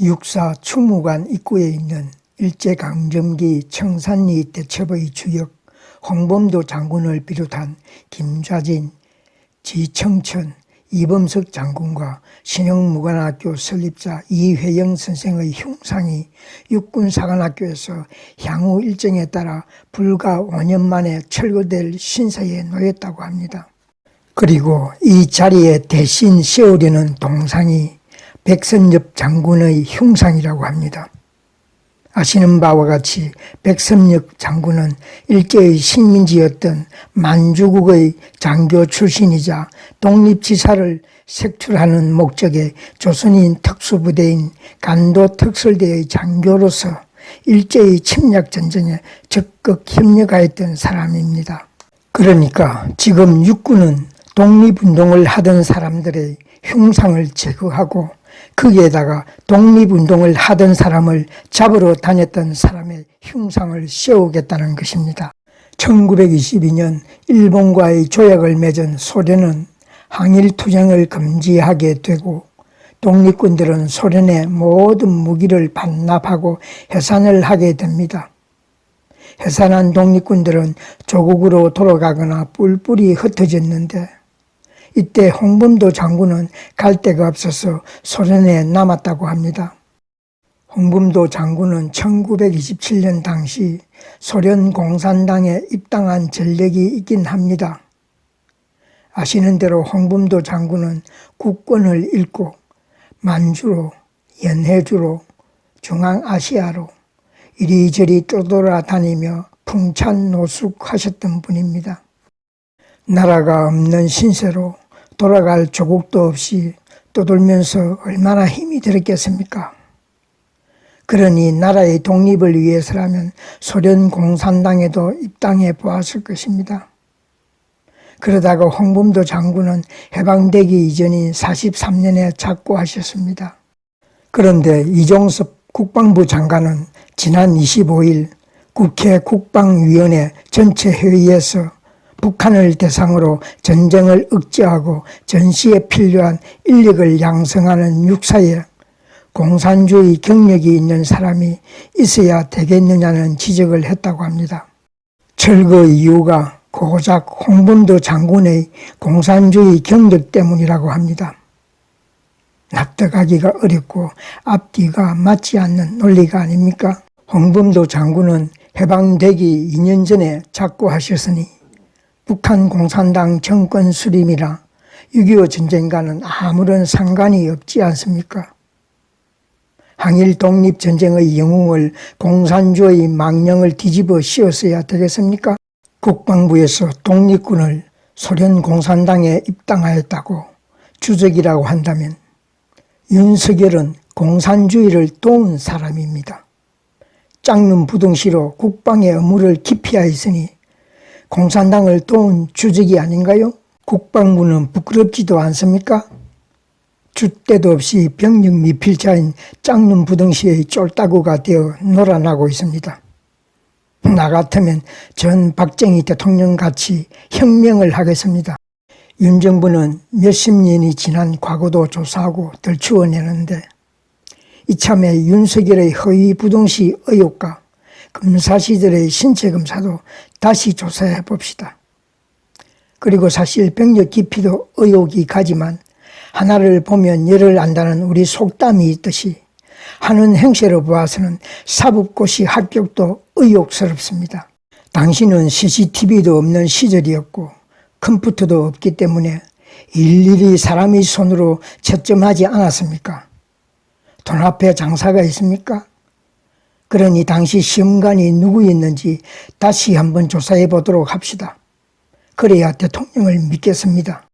육사 추무관 입구에 있는 일제강점기 청산리 대첩의 주역 홍범도 장군을 비롯한 김좌진, 지청천, 이범석 장군과 신영무관학교 설립자 이회영 선생의 흉상이 육군사관학교에서 향후 일정에 따라 불과 5년 만에 철거될 신세에 놓였다고 합니다. 그리고 이 자리에 대신 세우려는 동상이 백선엽 장군의 흉상이라고 합니다. 아시는 바와 같이 백선엽 장군은 일제의 식민지였던 만주국의 장교 출신이자 독립지사를 색출하는 목적의 조선인 특수부대인 간도 특설대의 장교로서 일제의 침략 전쟁에 적극 협력하였던 사람입니다. 그러니까 지금 육군은 독립운동을 하던 사람들의 흉상을 제거하고 거기에다가 독립운동을 하던 사람을 잡으러 다녔던 사람의 흉상을 씌우겠다는 것입니다. 1922년 일본과의 조약을 맺은 소련은 항일 투쟁을 금지하게 되고 독립군들은 소련의 모든 무기를 반납하고 해산을 하게 됩니다. 해산한 독립군들은 조국으로 돌아가거나 뿔뿔이 흩어졌는데 이때 홍범도 장군은 갈 데가 없어서 소련에 남았다고 합니다. 홍범도 장군은 1927년 당시 소련 공산당에 입당한 전력이 있긴 합니다. 아시는 대로 홍범도 장군은 국권을 잃고 만주로, 연해주로, 중앙아시아로 이리저리 떠돌아다니며 풍찬노숙하셨던 분입니다. 나라가 없는 신세로 돌아갈 조국도 없이 떠돌면서 얼마나 힘이 들었겠습니까? 그러니 나라의 독립을 위해서라면 소련 공산당에도 입당해 보았을 것입니다. 그러다가 홍범도 장군은 해방되기 이전인 43년에 작고하셨습니다. 그런데 이종섭 국방부 장관은 지난 25일 국회 국방위원회 전체 회의에서 북한을 대상으로 전쟁을 억제하고 전시에 필요한 인력을 양성하는 육사에 공산주의 경력이 있는 사람이 있어야 되겠느냐는 지적을 했다고 합니다. 철거 이유가 고작 홍범도 장군의 공산주의 경력 때문이라고 합니다. 납득하기가 어렵고 앞뒤가 맞지 않는 논리가 아닙니까? 홍범도 장군은 해방되기 2년 전에 작고하셨으니 북한 공산당 정권 수립이나 6.25 전쟁과는 아무런 상관이 없지 않습니까? 항일 독립 전쟁의 영웅을 공산주의 망령을 뒤집어 씌웠어야 되겠습니까? 국방부에서 독립군을 소련 공산당에 입당하였다고 주적이라고 한다면 윤석열은 공산주의를 도운 사람입니다. 짝눈 부동시로 국방의 의무를 기피하였으니 공산당을 도운 주적이 아닌가요? 국방부는 부끄럽지도 않습니까? 줏대도 없이 병력 미필자인 짝눈 부등시의 쫄따구가 되어 놀아나고 있습니다. 나 같으면 전 박정희 대통령 같이 혁명을 하겠습니다. 윤 정부는 몇십 년이 지난 과거도 조사하고 들추어내는데 이참에 윤석열의 허위 부동시 의혹과 검사시들의 신체 검사도 다시 조사해 봅시다. 그리고 사실 병력 깊이도 의혹이 가지만 하나를 보면 열을 안다는 우리 속담이 있듯이 하는 행세로 보아서는 사법고시 합격도 의혹스럽습니다. 당신은 CCTV도 없는 시절이었고 컴퓨터도 없기 때문에 일일이 사람의 손으로 채점하지 않았습니까? 돈 앞에 장사가 있습니까? 그러니 당시 시험관이 누구였는지 다시 한번 조사해 보도록 합시다. 그래야 대통령을 믿겠습니다.